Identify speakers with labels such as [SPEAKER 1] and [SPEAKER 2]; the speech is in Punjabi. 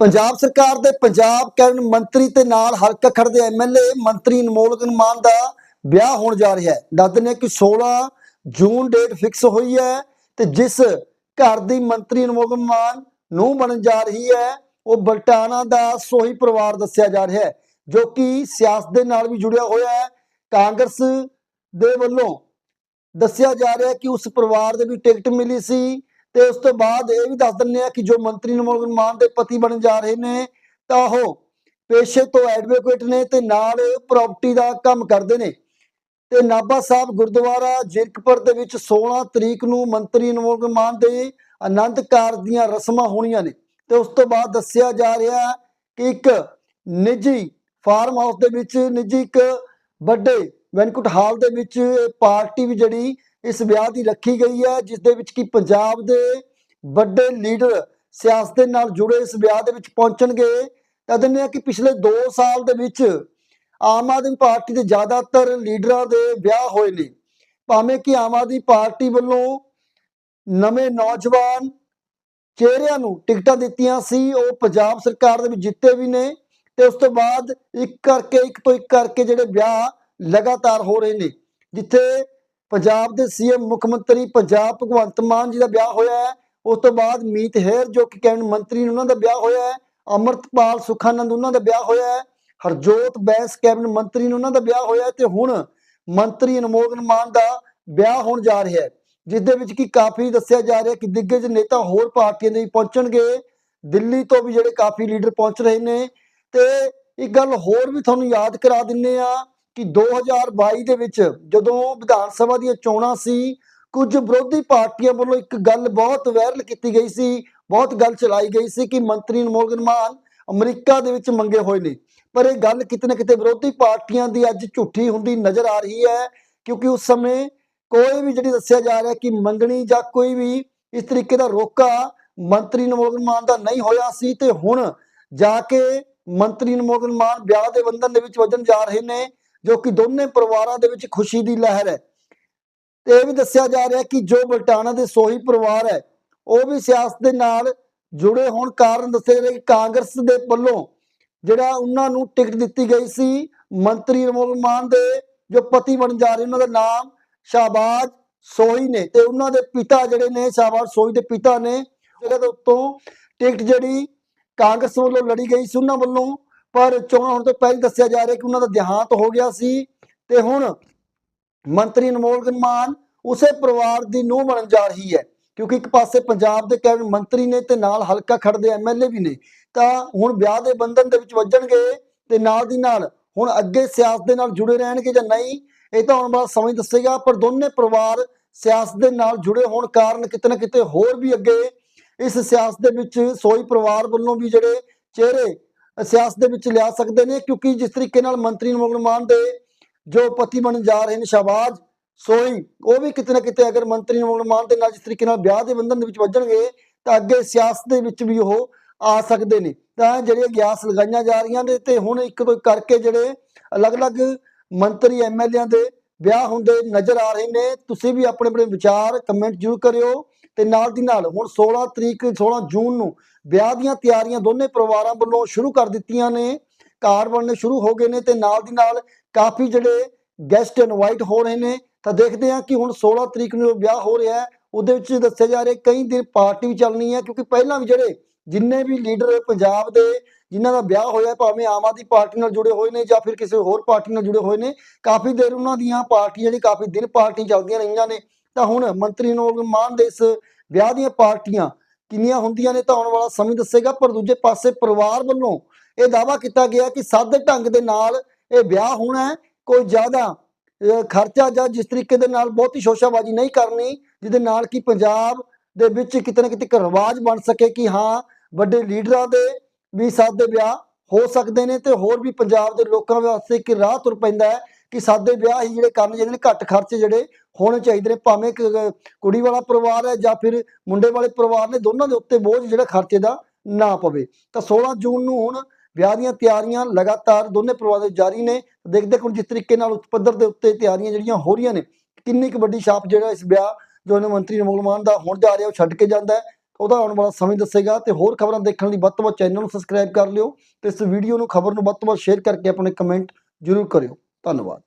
[SPEAKER 1] ਪੰਜਾਬ ਸਰਕਾਰ ਦੇ ਪੰਜਾਬ ਕੈਬਨਿਟ ਮੰਤਰੀ ਤੇ ਨਾਲ ਹਲਕਾ ਖੜ ਦੇ ਐਮਐਲਏ ਮੰਤਰੀ ਅਨਮੋਲ ਗਗਨ ਮਾਨ ਦਾ ਵਿਆਹ ਹੋਣ ਜਾ ਰਿਹਾ ਹੈ। ਦੱਸ ਦਿੰਦੇ ਹਾਂ ਕਿ 16 ਜੂਨ ਡੇਟ ਫਿਕਸ ਹੋਈ ਹੈ ਤੇ ਜਿਸ ਘਰ ਦੀ ਮੰਤਰੀ ਅਨਮੋਲ ਗਗਨ ਮਾਨ ਨੂੰ ਬਣਨ ਜਾ ਰਹੀ ਹੈ, ਉਹ ਬਲਟਾਣਾ ਦਾ ਸੋਹੀ ਪਰਿਵਾਰ ਦੱਸਿਆ ਜਾ ਰਿਹਾ ਹੈ, ਜੋ ਕਿ ਸਿਆਸਤ ਦੇ ਨਾਲ ਵੀ ਜੁੜਿਆ ਹੋਇਆ ਹੈ। ਕਾਂਗਰਸ ਦੇ ਵੱਲੋਂ ਦੱਸਿਆ ਜਾ ਰਿਹਾ ਕਿ ਉਸ ਪਰਿਵਾਰ ਦੇ ਵੀ ਟਿਕਟ ਮਿਲੀ ਸੀ। ਤੇ ਉਸ ਤੋਂ ਬਾਅਦ ਇਹ ਵੀ ਦੱਸ ਦਿੰਦੇ ਆ ਕਿ ਜੋ ਮੰਤਰੀ ਨਮੋਲ ਮਾਨ ਦੇ ਪਤੀ ਬਣਨ ਜਾ ਰਹੇ ਨੇ, ਤਾਂ ਉਹ ਪੇਸ਼ੇ ਤੋਂ ਐਡਵੋਕੇਟ ਨੇ ਤੇ ਨਾਲ ਪ੍ਰਾਪਰਟੀ ਦਾ ਕੰਮ ਕਰਦੇ ਨੇ। ਤੇ ਨਾਭਾ ਸਾਹਿਬ ਗੁਰਦੁਆਰਾ ਜਿਰਕਪੁਰ ਦੇ ਵਿੱਚ 16 ਤਰੀਕ ਨੂੰ ਮੰਤਰੀ ਨਮੋਲ ਮਾਨ ਦੇ ਆਨੰਦ ਕਾਰਜ ਦੀਆਂ ਰਸਮਾਂ ਹੋਣੀਆਂ ਨੇ। ਤੇ ਉਸ ਤੋਂ ਬਾਅਦ ਦੱਸਿਆ ਜਾ ਰਿਹਾ ਕਿ ਇੱਕ ਨਿੱਜੀ ਫਾਰਮ ਹਾਊਸ ਦੇ ਵਿੱਚ, ਨਿੱਜੀ ਇੱਕ ਵੱਡੇ ਵੈਨਕੁਟ ਹਾਲ ਦੇ ਵਿੱਚ ਪਾਰਟੀ ਵੀ ਜਿਹੜੀ ਇਸ ਵਿਆਹ ਦੀ ਰੱਖੀ ਗਈ ਹੈ, ਜਿਸ ਦੇ ਵਿੱਚ ਕਿ ਪੰਜਾਬ ਦੇ ਵੱਡੇ ਲੀਡਰ ਸਿਆਸਤ ਨਾਲ ਜੁੜੇ ਇਸ ਵਿਆਹ ਦੇ ਵਿੱਚ ਪਹੁੰਚਣਗੇ। ਤਾਂ ਦਿੰਦੇ ਆ ਕਿ ਪਿਛਲੇ 2 ਸਾਲ ਦੇ ਵਿੱਚ ਆਮ ਆਦਮੀ ਪਾਰਟੀ ਦੇ ਜ਼ਿਆਦਾਤਰ ਲੀਡਰਾਂ ਦੇ ਵਿਆਹ ਹੋਏ ਨੇ। ਭਾਵੇਂ ਕਿ ਆਮ ਆਦਮੀ ਪਾਰਟੀ ਵੱਲੋਂ ਨਵੇਂ ਨੌਜਵਾਨ ਚਿਹਰਿਆਂ ਨੂੰ ਟਿਕਟਾਂ ਦਿੱਤੀਆਂ ਸੀ, ਉਹ ਪੰਜਾਬ ਸਰਕਾਰ ਦੇ ਵਿੱਚ ਜਿੱਤੇ ਵੀ ਨੇ ਤੇ ਉਸ ਤੋਂ ਬਾਅਦ ਇੱਕ ਕਰਕੇ, ਇੱਕ ਤੋਂ ਇੱਕ ਕਰਕੇ ਜਿਹੜੇ ਵਿਆਹ ਲਗਾਤਾਰ ਹੋ ਰਹੇ ਨੇ, ਜਿੱਥੇ ਪੰਜਾਬ ਦੇ ਸੀਐਮ ਮੁੱਖ ਮੰਤਰੀ ਪੰਜਾਬ ਭਗਵੰਤ ਮਾਨ ਜੀ ਦਾ ਵਿਆਹ ਹੋਇਆ ਹੈ। ਉਸ ਤੋਂ ਬਾਅਦ ਮੀਤ ਹੇਰ ਜੋ ਕਿ ਕੈਬਨਿਟ ਮੰਤਰੀ ਨੇ ਉਹਨਾਂ ਦਾ ਵਿਆਹ ਹੋਇਆ ਹੈ। ਅਮਰਤਪਾਲ ਸੁਖਾਨੰਦ ਉਹਨਾਂ ਦਾ ਵਿਆਹ ਹੋਇਆ ਹੈ। ਹਰਜੋਤ ਬੈਂਸ ਕੈਬਨਿਟ ਮੰਤਰੀ ਨੇ ਉਹਨਾਂ ਦਾ ਵਿਆਹ ਹੋਇਆ ਤੇ ਹੁਣ ਮੰਤਰੀ ਅਨਮੋਲ ਮਾਨ ਦਾ ਵਿਆਹ ਹੋਣ ਜਾ ਰਿਹਾ ਹੈ ਜਿਸ ਦੇ ਵਿੱਚ ਕਿ ਕਾਫੀ ਦੱਸਿਆ ਜਾ ਰਿਹਾ ਕਿ ਦਿੱਗਜ ਨੇਤਾ ਹੋਰ ਪਾਰਟੀਆਂ ਦੇ ਪਹੁੰਚਣਗੇ। ਦਿੱਲੀ ਤੋਂ ਵੀ ਜਿਹੜੇ ਕਾਫੀ ਲੀਡਰ ਪਹੁੰਚ ਰਹੇ ਨੇ। ਤੇ ਇੱਕ ਗੱਲ ਹੋਰ ਵੀ ਤੁਹਾਨੂੰ ਯਾਦ ਕਰਾ ਦਿੰਨੇ ਆ ਕਿ 2022 ਦੇ ਵਿੱਚ ਜਦੋਂ ਵਿਧਾਨ ਸਭਾ ਦੀਆਂ ਚੋਣਾਂ ਸੀ, ਕੁਝ ਵਿਰੋਧੀ ਪਾਰਟੀਆਂ ਵੱਲੋਂ ਇੱਕ ਗੱਲ ਬਹੁਤ ਵਾਇਰਲ ਕੀਤੀ ਗਈ ਸੀ, ਬਹੁਤ ਗੱਲ ਚਲਾਈ ਗਈ ਸੀ ਕਿ ਮੰਤਰੀ ਅਨਮੋਲ ਮਾਨ ਅਮਰੀਕਾ ਦੇ ਵਿੱਚ ਮੰਗੇ ਹੋਏ ਨੇ। ਪਰ ਇਹ ਗੱਲ ਕਿਤੇ ਨਾ ਕਿਤੇ ਵਿਰੋਧੀ ਪਾਰਟੀਆਂ ਦੀ ਅੱਜ ਝੂਠੀ ਹੁੰਦੀ ਨਜ਼ਰ ਆ ਰਹੀ ਹੈ, ਕਿਉਂਕਿ ਉਸ ਸਮੇਂ ਕੋਈ ਵੀ ਜਿਹੜੀ ਦੱਸਿਆ ਜਾ ਰਿਹਾ ਕਿ ਮੰਗਣੀ ਜਾਂ ਕੋਈ ਵੀ ਇਸ ਤਰੀਕੇ ਦਾ ਰੋਕਾ ਮੰਤਰੀ ਅਨਮੋਲ ਮਾਨ ਦਾ ਨਹੀਂ ਹੋਇਆ ਸੀ ਤੇ ਹੁਣ ਜਾ ਕੇ ਮੰਤਰੀ ਅਨਮੋਲ ਮਾਨ ਵਿਆਹ ਦੇ ਬੰਧਨ ਦੇ ਵਿੱਚ ਵਜਨ ਜਾ ਰਹੇ ਨੇ ਜੋ ਕਿ ਦੋਨੇ ਪਰਿਵਾਰਾਂ ਦੇ ਵਿੱਚ ਖੁਸ਼ੀ ਦੀ ਲਹਿਰ ਹੈ। ਤੇ ਇਹ ਵੀ ਦੱਸਿਆ ਜਾ ਰਿਹਾ ਕਿ ਜੋ ਬਲਟਾਣਾ ਦੇ ਸੋਹੀ ਪਰਿਵਾਰ ਹੈ, ਉਹ ਵੀ ਸਿਆਸਤ ਦੇ ਨਾਲ ਜੁੜੇ ਹੋਣ ਕਾਰਨ ਦੱਸਿਆ ਜਾ ਰਿਹਾ ਕਿ ਕਾਂਗਰਸ ਦੇ ਵੱਲੋਂ ਜਿਹੜਾ ਉਹਨਾਂ ਨੂੰ ਟਿਕਟ ਦਿੱਤੀ ਗਈ ਸੀ, ਮੰਤਰੀ ਅਨਮੋਲ ਮਾਨ ਦੇ ਜੋ ਪਤੀ ਬਣ ਜਾ ਰਹੇ, ਉਹਨਾਂ ਦਾ ਨਾਮ ਸ਼ਾਹਬਾਜ਼ ਸੋਹੀ ਨੇ ਤੇ ਉਹਨਾਂ ਦੇ ਪਿਤਾ ਜਿਹੜੇ ਨੇ, ਸ਼ਾਹਬਾਜ਼ ਸੋਹੀ ਦੇ ਪਿਤਾ ਨੇ, ਜਗ੍ਹਾ ਦੇ ਉੱਤੋਂ ਟਿਕਟ ਜਿਹੜੀ ਕਾਂਗਰਸ ਵੱਲੋਂ ਲੜੀ ਗਈ ਸੀ, ਉਹਨਾਂ ਵੱਲੋਂ ਪਰ ਚੋਣਾਂ ਹੋਣ ਤੋਂ ਪਹਿਲਾਂ ਦੱਸਿਆ ਜਾ ਰਿਹਾ ਕਿ ਉਹਨਾਂ ਦਾ ਦੇਹਾਂਤ ਹੋ ਗਿਆ ਸੀ ਤੇ ਹੁਣ ਮੰਤਰੀ ਅਨਮੋਲ ਮਾਨ ਉਸੇ ਪਰਿਵਾਰ ਦੀ ਨੂੰਹ ਬਣਨ ਜਾ ਰਹੀ ਹੈ, ਕਿਉਂਕਿ ਇੱਕ ਪਾਸੇ ਪੰਜਾਬ ਦੇ ਕੈਬਨਿਟ ਮੰਤਰੀ ਨੇ ਤੇ ਨਾਲ ਹਲਕਾ ਖੜਦੇ ਐਮਐਲਏ ਵੀ ਨੇ, ਤਾਂ ਹੁਣ ਵਿਆਹ ਦੇ ਬੰਧਨ ਦੇ ਵਿੱਚ ਵੱਜਣਗੇ ਤੇ ਨਾਲ ਦੀ ਨਾਲ ਹੁਣ ਅੱਗੇ ਸਿਆਸਤ ਦੇ ਨਾਲ ਜੁੜੇ ਰਹਿਣਗੇ ਜਾਂ ਨਹੀਂ, ਇਹ ਤਾਂ ਆਉਣ ਵਾਲਾ ਸਮਾਂ ਦੱਸੇਗਾ, ਪਰ ਦੋਨੇ ਪਰਿਵਾਰ ਸਿਆਸਤ ਦੇ ਨਾਲ ਜੁੜੇ ਹੋਣ ਕਾਰਨ ਕਿਤੇ ਨਾ ਕਿਤੇ ਹੋਰ ਵੀ ਅੱਗੇ ਇਸ ਸਿਆਸਤ ਦੇ ਵਿੱਚ ਸੋਈ ਪਰਿਵਾਰ ਵੱਲੋਂ ਵੀ ਜਿਹੜੇ ਚਿਹਰੇ ਸਿਆਸਤ ਦੇ ਵਿੱਚ ਲਿਆ ਸਕਦੇ ਨੇ, ਕਿਉਂਕਿ ਜਿਸ ਤਰੀਕੇ ਨਾਲ ਮੰਤਰੀ ਨਮੋਗਨ ਦੇ ਜੋ ਪਤੀ ਬਣਨ ਜਾ ਰਹੇ ਨੇ ਸ਼ਾਬਾਜ਼ ਸੋਈ ਉਹ ਵੀ ਕਿਤੇ ਨਾ ਕਿਤੇ ਅਗਰ ਮੰਤਰੀ ਨਮੋਗਨ ਦੇ ਨਾਲ ਜਿਸ ਤਰੀਕੇ ਨਾਲ ਵਿਆਹ ਦੇ ਬੰਧਨ ਦੇ ਵਿੱਚ ਵੱਜਣਗੇ, ਤਾਂ ਅੱਗੇ ਸਿਆਸਤ ਦੇ ਵਿੱਚ ਵੀ ਉਹ ਆ ਸਕਦੇ ਨੇ। ਤਾਂ ਜਿਹੜੀਆਂ ਗਿਆਸ ਲਗਾਈਆਂ ਜਾ ਰਹੀਆਂ ਨੇ ਤੇ ਹੁਣ ਇੱਕ ਤੋਂ ਇੱਕ ਕਰਕੇ ਜਿਹੜੇ ਅਲੱਗ-ਅਲੱਗ ਮੰਤਰੀ ਐਮਐਲਏਆਂ ਦੇ ਵਿਆਹ ਹੁੰਦੇ ਨਜ਼ਰ ਆ ਰਹੇ ਨੇ, ਤੁਸੀਂ ਵੀ ਆਪਣੇ ਆਪਣੇ ਵਿਚਾਰ ਕਮੈਂਟ ਜ਼ਰੂਰ ਕਰਿਓ। ਤੇ ਨਾਲ ਦੀ ਨਾਲ ਹੁਣ 16 ਤਰੀਕ 16 ਜੂਨ ਨੂੰ ਵਿਆਹ ਦੀਆਂ ਤਿਆਰੀਆਂ ਦੋਨੇ ਪਰਿਵਾਰਾਂ ਵੱਲੋਂ ਸ਼ੁਰੂ ਕਰ ਦਿੱਤੀਆਂ ਨੇ। ਕਾਰਡ ਬਣਨੇ ਸ਼ੁਰੂ ਹੋ ਗਏ ਨੇ ਤੇ ਨਾਲ ਦੀ ਨਾਲ ਕਾਫੀ ਜਿਹੜੇ ਗੈਸਟ ਇਨਵਾਈਟ ਹੋ ਰਹੇ ਨੇ। ਤਾਂ ਦੇਖਦੇ ਹਾਂ ਕਿ ਹੁਣ 16 ਤਰੀਕ ਨੂੰ ਵਿਆਹ ਹੋ ਰਿਹਾ ਹੈ, ਉਹਦੇ ਵਿੱਚ ਦੱਸਿਆ ਜਾ ਰਿਹਾ ਕਈ ਦਿਨ ਪਾਰਟੀ ਵੀ ਚੱਲਣੀ ਹੈ ਕਿਉਂਕਿ ਪਹਿਲਾਂ ਵੀ ਜਿਹੜੇ ਜਿੰਨੇ ਵੀ ਲੀਡਰ ਪੰਜਾਬ ਦੇ ਜਿਨ੍ਹਾਂ ਦਾ ਵਿਆਹ ਹੋਇਆ ਭਾਵੇਂ ਆਮ ਆਦਮੀ ਪਾਰਟੀ ਨਾਲ ਜੁੜੇ ਹੋਏ ਨੇ ਜਾਂ ਫਿਰ ਕਿਸੇ ਹੋਰ ਪਾਰਟੀ ਨਾਲ ਜੁੜੇ ਹੋਏ ਨੇ, ਕਾਫੀ ਦੇਰ ਉਹਨਾਂ ਦੀਆਂ ਪਾਰਟੀ ਜਿਹੜੀ ਕਾਫੀ ਦਿਨ ਪਾਰਟੀ ਚੱਲਦੀਆਂ ਰਹੀਆਂ ਨੇ। ਤਾਂ ਹੁਣ ਮੰਤਰੀ ਨੋਲ ਮਾਨ ਦੇ ਇਸ ਵਿਆਹ ਦੀਆਂ ਪਾਰਟੀਆਂ ਕਿੰਨੀਆਂ ਹੁੰਦੀਆਂ ਨੇ ਤਾਂ ਆਉਣ ਵਾਲਾ ਸਮੇਂ ਦੱਸੇਗਾ, ਪਰ ਦੂਜੇ ਪਾਸੇ ਪਰਿਵਾਰ ਵੱਲੋਂ ਇਹ ਦਾਵਾ ਕੀਤਾ ਗਿਆ ਕਿ ਸਾਦੇ ਢੰਗ ਦੇ ਨਾਲ ਇਹ ਵਿਆਹ ਹੋਣਾ ਹੈ, ਕੋਈ ਜ਼ਿਆਦਾ ਖਰਚਾ ਜਾਂ ਜਿਸ ਤਰੀਕੇ ਦੇ ਨਾਲ ਬਹੁਤੀ ਸ਼ੋਸ਼ਾਬਾਜ਼ੀ ਨਹੀਂ ਕਰਨੀ, ਜਿਹਦੇ ਨਾਲ ਕਿ ਪੰਜਾਬ ਦੇ ਵਿੱਚ ਕਿਤੇ ਨਾ ਕਿਤੇ ਇੱਕ ਰਿਵਾਜ ਬਣ ਸਕੇ ਕਿ ਹਾਂ, ਵੱਡੇ ਲੀਡਰਾਂ ਦੇ ਵੀ ਸਾਦੇ ਵਿਆਹ ਹੋ ਸਕਦੇ ਨੇ ਤੇ ਹੋਰ ਵੀ ਪੰਜਾਬ ਦੇ ਲੋਕਾਂ ਵਾਸਤੇ ਇੱਕ ਰਾਹ ਤੁਰ ਪੈਂਦਾ ਹੈ। ਕਿ ਸਾਦੇ ਵਿਆਹ ਹੀ ਜਿਹੜੇ ਕਰਨੇ ਚਾਹੀਦੇ ਨੇ ਘੱਟ ਖਰਚੇ ਜਿਹੜੇ ਹੋਣੇ ਚਾਹੀਦੇ ਨੇ, ਭਾਵੇਂ ਕੁੜੀ ਵਾਲਾ ਪਰਿਵਾਰ ਹੈ ਜਾਂ ਫਿਰ ਮੁੰਡੇ ਵਾਲੇ ਪਰਿਵਾਰ ਨੇ, ਦੋਨਾਂ ਦੇ ਉੱਤੇ ਬੋਝ ਜਿਹੜਾ ਖਰਚੇ ਦਾ ਨਾ ਪਵੇ। ਤਾਂ 16 ਜੂਨ ਨੂੰ ਹੁਣ ਵਿਆਹ ਦੀਆਂ ਤਿਆਰੀਆਂ ਲਗਾਤਾਰ ਦੋਨੇ ਪਰਿਵਾਰਾਂ ਦੇ ਜਾਰੀ ਨੇ। ਦੇਖਦੇ ਹੁਣ ਜਿਸ ਤਰੀਕੇ ਨਾਲ ਉੱਚ ਪੱਧਰ ਦੇ ਉੱਤੇ ਤਿਆਰੀਆਂ ਜਿਹੜੀਆਂ ਹੋ ਰਹੀਆਂ ਨੇ, ਕਿੰਨੀ ਕੁ ਵੱਡੀ ਛਾਪ ਜਿਹੜਾ ਇਸ ਵਿਆਹ ਜੋ ਨੇ ਮੰਤਰੀ ਨਮੋਲ ਮਾਨ ਦਾ ਹੁਣ ਜਾ ਰਿਹਾ, ਉਹ ਛੱਡ ਕੇ ਜਾਂਦਾ ਹੈ। ਉਹਦਾ ਆਉਣ ਵਾਲਾ ਸਮੇਂ ਦੱਸੇਗਾ ਤੇ ਹੋਰ ਖਬਰਾਂ ਦੇਖਣ ਲਈ ਵੱਧ ਤੋਂ ਵੱਧ ਚੈਨਲ ਨੂੰ ਸਬਸਕ੍ਰਾਈਬ ਕਰ ਲਿਓ ਤੇ ਇਸ ਵੀਡੀਓ ਨੂੰ ਖਬਰ ਨੂੰ ਵੱਧ ਤੋਂ ਵੱਧ ਸ਼ੇਅਰ ਕਰਕੇ ਆਪਣੇ ਕਮੈਂਟ ਜ਼ਰੂਰ ਕਰਿਓ। ਧੰਨਵਾਦ।